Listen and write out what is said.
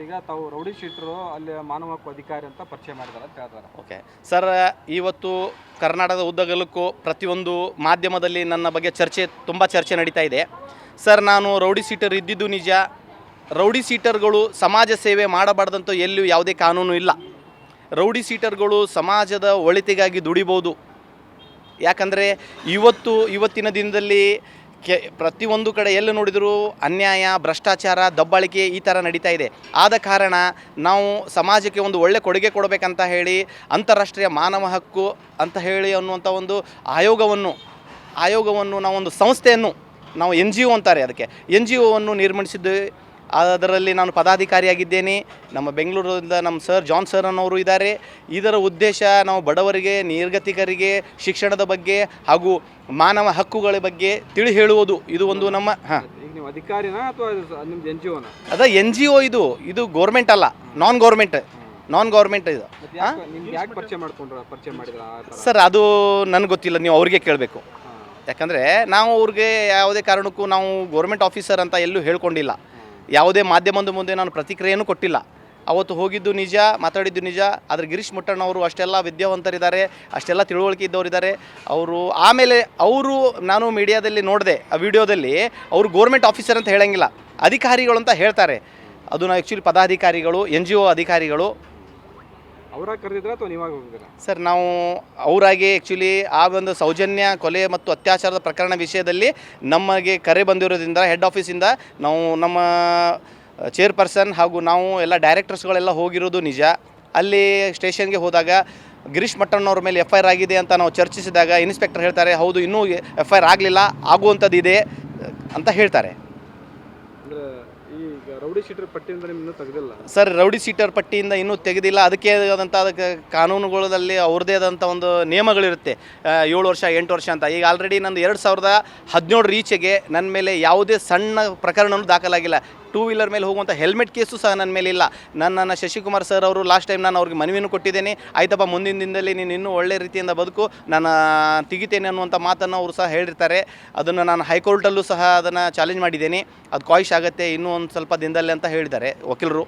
ಈಗ ತಾವು ರೌಡಿ ಶೀಟ್ರು ಅಲ್ಲಿ ಮಾನವ ಹಕ್ಕು ಅಧಿಕಾರಿ ಅಂತ ಪರಿಚಯ ಮಾಡಿದಾರೆ ಅಂತ ಹೇಳ್ತಾರೆ. ಓಕೆ. ಸರ್, ಇವತ್ತು ಕರ್ನಾಟಕದ ಉದ್ದಗಲಕ್ಕೂ ಪ್ರತಿಯೊಂದು ಮಾಧ್ಯಮದಲ್ಲಿ ನನ್ನ ಬಗ್ಗೆ ಚರ್ಚೆ, ತುಂಬ ಚರ್ಚೆ ನಡೀತಾ ಇದೆ. ಸರ್, ನಾನು ರೌಡಿ ಸೀಟರ್ ಇದ್ದಿದ್ದು ನಿಜ. ರೌಡಿ ಸೀಟರ್ಗಳು ಸಮಾಜ ಸೇವೆ ಮಾಡಬಾರ್ದಂತ ಎಲ್ಲೂ ಯಾವುದೇ ಕಾನೂನು ಇಲ್ಲ. ರೌಡಿ ಸೀಟರ್ಗಳು ಸಮಾಜದ ಒಳಿತಿಗಾಗಿ ದುಡಿಬೋದು. ಯಾಕಂದರೆ ಇವತ್ತು, ಇವತ್ತಿನ ದಿನದಲ್ಲಿ ಕೆ ಪ್ರತಿಯೊಂದು ಕಡೆ ಎಲ್ಲಿ ನೋಡಿದರೂ ಅನ್ಯಾಯ, ಭ್ರಷ್ಟಾಚಾರ, ದಬ್ಬಾಳಿಕೆ ಈ ಥರ ನಡೀತಾ ಇದೆ. ಆದ ಕಾರಣ ನಾವು ಸಮಾಜಕ್ಕೆ ಒಂದು ಒಳ್ಳೆ ಕೊಡುಗೆ ಕೊಡಬೇಕಂತ ಹೇಳಿ, ಅಂತಾರಾಷ್ಟ್ರೀಯ ಮಾನವ ಹಕ್ಕು ಅಂತ ಹೇಳಿ ಅನ್ನುವಂಥ ಒಂದು ಆಯೋಗವನ್ನು ಆಯೋಗವನ್ನು ನಾವೊಂದು ಸಂಸ್ಥೆಯನ್ನು ನಾವು ಎನ್ ಜಿ ಒ ಅಂತಾರೆ ಅದಕ್ಕೆ. ಎನ್ ಜಿ ಒವನ್ನು ನಿರ್ಮಿಸಿದ್ದು ಅದರಲ್ಲಿ ನಾನು ಪದಾಧಿಕಾರಿಯಾಗಿದ್ದೇನೆ. ನಮ್ಮ ಬೆಂಗಳೂರಿಂದ ನಮ್ಮ ಸರ್ ಜಾನ್ ಸರ್ ಅನ್ನೋರು ಇದ್ದಾರೆ. ಇದರ ಉದ್ದೇಶ ನಾವು ಬಡವರಿಗೆ ನಿರ್ಗತಿಕರಿಗೆ ಶಿಕ್ಷಣದ ಬಗ್ಗೆ ಹಾಗೂ ಮಾನವ ಹಕ್ಕುಗಳ ಬಗ್ಗೆ ತಿಳಿ ಹೇಳುವುದು. ಇದು ಒಂದು ನಮ್ಮ ಹಾಂ. ಅದ ಎನ್ ಜಿ ಒ ಇದು ಇದು. ಗೌರ್ಮೆಂಟ್ ಅಲ್ಲ. Non government. ನಾನ್ ಗೌರ್ಮೆಂಟ್ ಇದು. ಸರ್ ಅದು ನನಗೆ ಗೊತ್ತಿಲ್ಲ. ನೀವು ಅವ್ರಿಗೆ ಕೇಳಬೇಕು. ಯಾಕಂದರೆ ನಾವು ಅವ್ರಿಗೆ ಯಾವುದೇ ಕಾರಣಕ್ಕೂ ನಾವು ಗೌರ್ಮೆಂಟ್ ಆಫೀಸರ್ ಅಂತ ಎಲ್ಲೂ ಹೇಳ್ಕೊಂಡಿಲ್ಲ. ಯಾವುದೇ ಮಾಧ್ಯಮದ ಮುಂದೆ ನಾನು ಪ್ರತಿಕ್ರಿಯೆಯನ್ನು ಕೊಟ್ಟಿಲ್ಲ. ಅವತ್ತು ಹೋಗಿದ್ದು ನಿಜ, ಮಾತಾಡಿದ್ದು ನಿಜ, ಆದರೆ ಗಿರೀಶ್ ಮುಟ್ಟಣ್ಣವರು ಅಷ್ಟೆಲ್ಲ ವಿದ್ಯಾವಂತರಿದ್ದಾರೆ, ಅಷ್ಟೆಲ್ಲ ತಿಳುವಳಿಕೆ ಇದ್ದವರಿದ್ದಾರೆ. ಅವರು ಆಮೇಲೆ ಅವರು ನಾನು ಮೀಡಿಯಾದಲ್ಲಿ ನೋಡಿದೆ, ಆ ವಿಡಿಯೋದಲ್ಲಿ ಅವರು ಗೋರ್ಮೆಂಟ್ ಆಫೀಸರ್ ಅಂತ ಹೇಳೋಂಗಿಲ್ಲ. ಅಧಿಕಾರಿಗಳು ಅಂತ ಹೇಳ್ತಾರೆ. ಅದು ನಾವು ಆ್ಯಕ್ಚುಲಿ ಪದಾಧಿಕಾರಿಗಳು, ಎನ್ ಜಿ ಒ ಅಧಿಕಾರಿಗಳು ಅವರಾಗ ಕರೆದಿದ್ರ ಅಥವಾ ನೀವಾಗ ಹೋಗಿದ್ದೀರಾ? ಸರ್ ನಾವು ಅವರಾಗಿ ಆ್ಯಕ್ಚುಲಿ ಆ ಒಂದು ಸೌಜನ್ಯ ಕೊಲೆ ಮತ್ತು ಅತ್ಯಾಚಾರದ ಪ್ರಕರಣ ವಿಷಯದಲ್ಲಿ ನಮಗೆ ಕರೆ ಬಂದಿರೋದ್ರಿಂದ ಹೆಡ್ ಆಫೀಸಿಂದ ನಾವು ನಮ್ಮ ಚೇರ್ಪರ್ಸನ್ ಹಾಗೂ ನಾವು ಎಲ್ಲ ಡೈರೆಕ್ಟರ್ಸ್ಗಳೆಲ್ಲ ಹೋಗಿರೋದು ನಿಜ. ಅಲ್ಲಿ ಸ್ಟೇಷನ್ಗೆ ಹೋದಾಗ ಗಿರೀಶ್ ಮಟ್ಟಣ್ಣವ್ರ ಮೇಲೆ ಎಫ್ ಐ ಆರ್ ಆಗಿದೆ ಅಂತ ನಾವು ಚರ್ಚಿಸಿದಾಗ ಇನ್ಸ್ಪೆಕ್ಟರ್ ಹೇಳ್ತಾರೆ ಹೌದು ಇನ್ನೂ ಎಫ್ ಐ ಆರ್ ಆಗಲಿಲ್ಲ ಆಗುವಂಥದ್ದು ಇದೆ ಅಂತ ಹೇಳ್ತಾರೆ. ಈಗ ರೌಡಿ ಪಟ್ಟಿಯಿಂದ ನಿಮ್ಮನ್ನು ತೆಗೆದಿಲ್ಲ? ಸರ್, ರೌಡಿ ಸೀಟರ್ ಪಟ್ಟಿಯಿಂದ ಇನ್ನೂ ತೆಗೆದಿಲ್ಲ. ಅದಕ್ಕೆ ಆದಂಥ ಅದಕ್ಕೆ ಕಾನೂನುಗಳಲ್ಲಿ ಅವ್ರದ್ದೇ ಆದಂಥ ಒಂದು ನಿಯಮಗಳಿರುತ್ತೆ. ಏಳು ವರ್ಷ, ಎಂಟು ವರ್ಷ ಅಂತ. ಈಗ ಆಲ್ರೆಡಿ ನಂದು ಎರಡು ಸಾವಿರದ ಹದಿನೇಳರ ಈಚೆಗೆ ನನ್ನ ಮೇಲೆ ಯಾವುದೇ ಸಣ್ಣ ಪ್ರಕರಣವೂ ದಾಖಲಾಗಿಲ್ಲ. ಟೂ ವೀಲರ್ ಮೇಲೆ ಹೋಗುವಂಥ ಹೆಲ್ಮೆಟ್ ಕೇಸು ಸಹ ನನ್ನ ಮೇಲೆ ಇಲ್ಲ. ನನ್ನ ನನ್ನ ಶಶಿಕುಮಾರ್ ಸರ್ ಅವರು ಲಾಸ್ಟ್ ಟೈಮ್ ನಾನು ಅವ್ರಿಗೆ ಮನವಿಯನ್ನು ಕೊಟ್ಟಿದ್ದೇನೆ. ಆಯ್ತಪ್ಪ, ಮುಂದಿನ ದಿನದಲ್ಲಿ ನೀನು ಇನ್ನೂ ಒಳ್ಳೆ ರೀತಿಯಿಂದ ಬದುಕು. ನಾನು ತೆಗಿತೇನೆ ಅನ್ನುವಂಥ ಮಾತನ್ನು ಅವರು ಸಹ ಹೇಳಿರ್ತಾರೆ. ಅದನ್ನು ನಾನು ಹೈಕೋರ್ಟಲ್ಲೂ ಸಹ ಅದನ್ನು ಚಾಲೆಂಜ್ ಮಾಡಿದ್ದೇನೆ. ಅದು ಕಾಯಿಶ್ ಆಗುತ್ತೆ, ಇನ್ನೂ ಒಂದು ಸ್ವಲ್ಪ ದಿನದಲ್ಲಿ ಅಂತ ಹೇಳಿದ್ದಾರೆ ವಕೀಲರು.